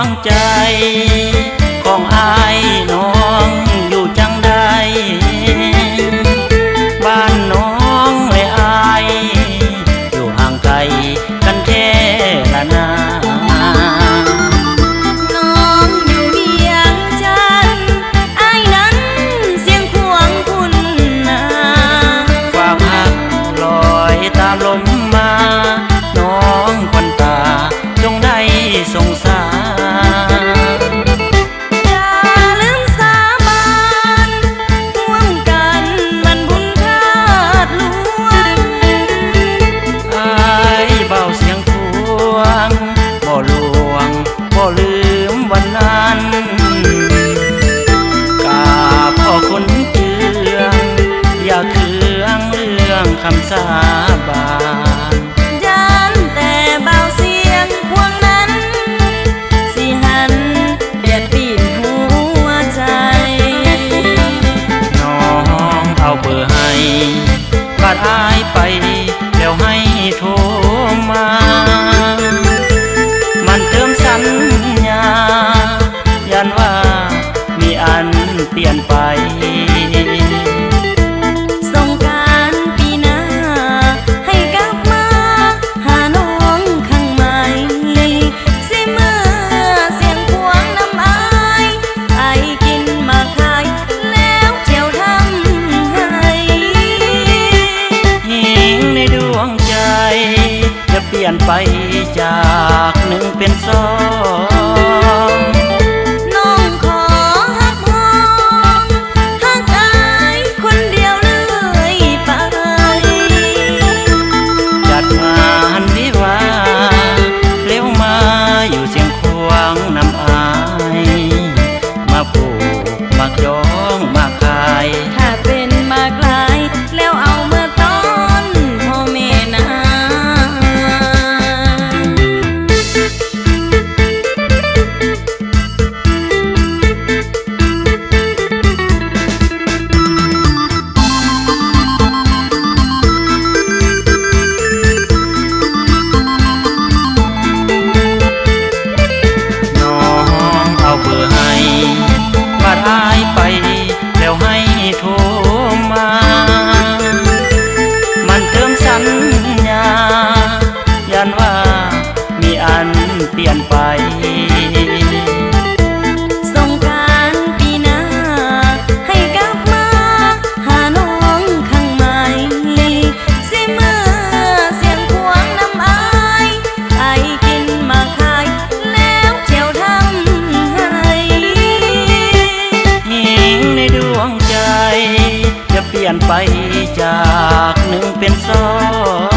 างใจ จากหนึ่งเป็นสอง เปลี่ยนไปงกานปีนาให้กลับมา หาน้องข้างใม่สิเมื่อเสียงพวงน้ำอไอกินมาขาย แล้วเจียวทำให้หญิงในดวงใจ จะเปลี่ยนไปจากหนึ่งเป็นสอง